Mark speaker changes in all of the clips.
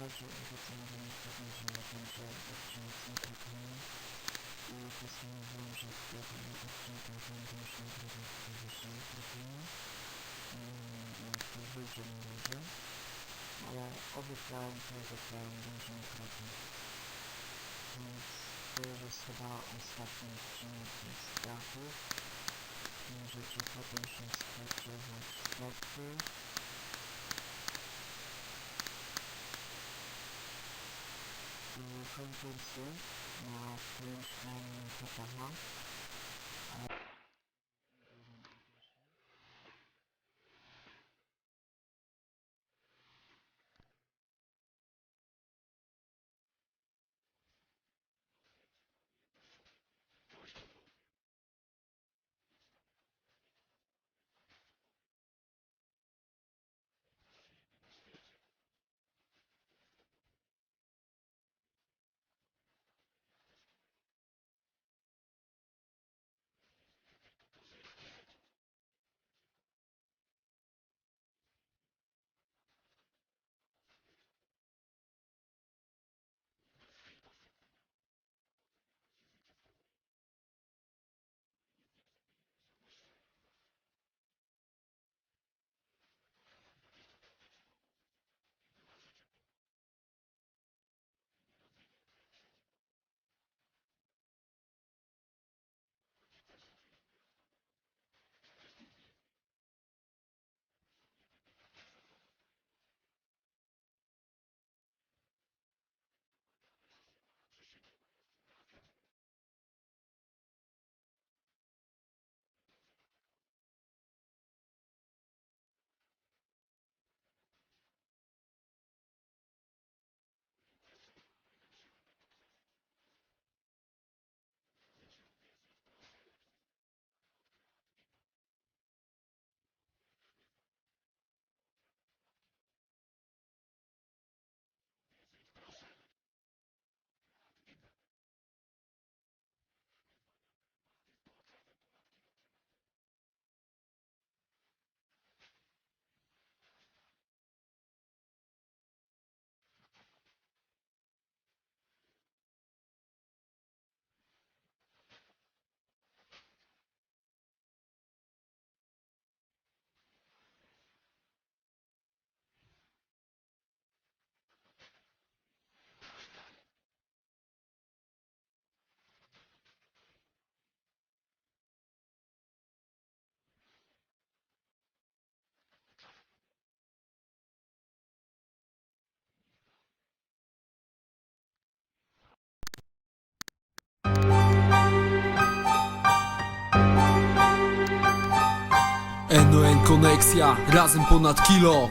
Speaker 1: chodzi o to, co mówiłem wcześniej, o tym, że odcinek synchronizuje i postanowiłem, że w odcinkach będę już nagrywał wyżej mikrofonu to wyjdzie na razie. Ale obiecałem to, obiecałem, będzie naprawdę. Więc to już jest chyba ostatni odcinek z dachów możecie potem się spodziewać wtedy Konkursy na French Line
Speaker 2: Pokowa. Koneksja, razem ponad kilo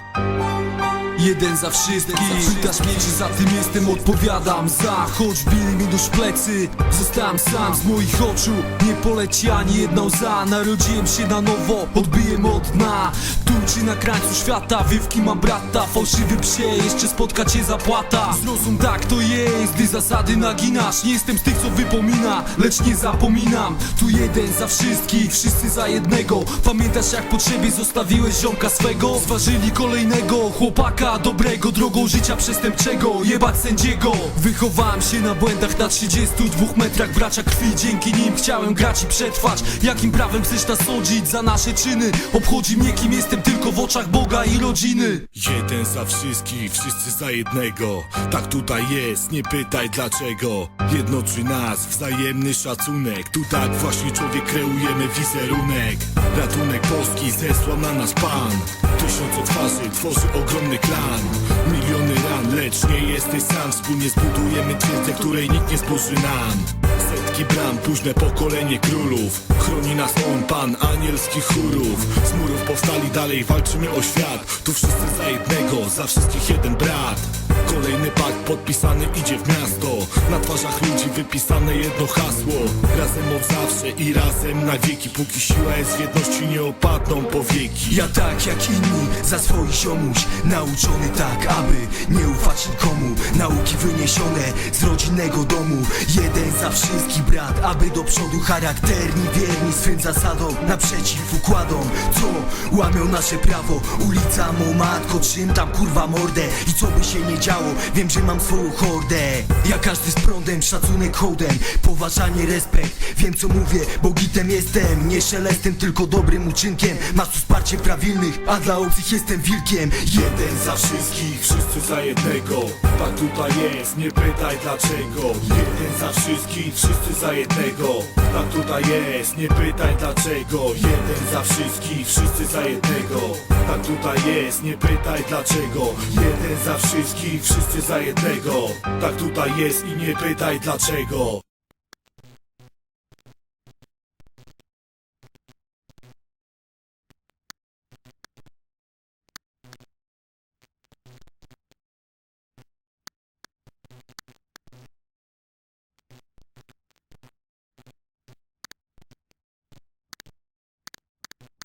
Speaker 2: Jeden za wszystkich. Pytasz mnie czy za tym jestem, odpowiadam za. Choć bili mi dusz plecy Zostałem sam. Z moich oczu Nie poleci ani jedna łza Narodziłem się na nowo, odbiłem od dna. Tu czy na krańcu świata Wiewki mam brata, fałszywy psie Jeszcze spotka cię zapłata. Zrozum tak to jest, gdy zasady naginasz. Nie jestem z tych co wypomina, lecz nie zapominam. Tu jeden za wszystkich, wszyscy za jednego. Pamiętasz jak po zostawiłeś ziomka swego? Zważyli kolejnego chłopaka dobrego Drogą życia przestępczego, jebać sędziego. Wychowałem się na błędach na 32 metrach bracia krwi Dzięki nim chciałem grać i przetrwać. Jakim prawem chcesz nas sądzić za nasze czyny? Obchodzi mnie kim jestem tylko w oczach Boga i rodziny.
Speaker 3: Jeden za wszystkich, wszyscy za jednego. Tak tutaj jest, nie pytaj dlaczego. Jednoczy nas wzajemny szacunek. Tu tak właśnie człowiek kreujemy wizerunek. Ratunek polski zesłał na nas Pan. Tysiące tworzy ogromny klan. Miliony ran, lecz nie jesteś sam. Wspólnie zbudujemy twierdzę, której nikt nie zburzy nam. Setki bram, późne pokolenie królów. Chroni nas on, pan anielskich chórów. Z murów powstali, dalej walczymy o świat. Tu wszyscy za jednego, za wszystkich jeden brat Kolejny pakt podpisany idzie w miasto. Na twarzach ludzi wypisane jedno hasło. Razem od zawsze i razem na wieki. Póki siła jest w jedności, nie opadną powieki
Speaker 4: Ja tak jak inni, za swój ziomuś Nauczony tak, aby nie ufać nikomu. Nauki wyniesione z rodzinnego domu. Jeden za wszystkich brat, aby do przodu Charakterni, wierni swym zasadom Naprzeciw układom, co łamią nasze prawo? Ulica, mo matko, czym tam kurwa mordę? I co by się nie działo Wiem, że mam swoją hordę. Ja każdy z prądem, szacunek hołdem. Poważanie, respekt. Wiem co mówię, bo gitem jestem. Nie szelestem, tylko dobrym uczynkiem. Masz wsparcie prawilnych, a dla obcych jestem wilkiem.
Speaker 3: Jeden za wszystkich, wszyscy za jednego. Tak tutaj jest, nie pytaj dlaczego. Jeden za wszystkich, wszyscy za jednego. Tak tutaj jest, nie pytaj dlaczego. Jeden za wszystkich, wszyscy za jednego. Tak tutaj jest, nie pytaj dlaczego. Jeden za wszystkich, wszyscy za jednego. Tak tutaj jest i nie pytaj dlaczego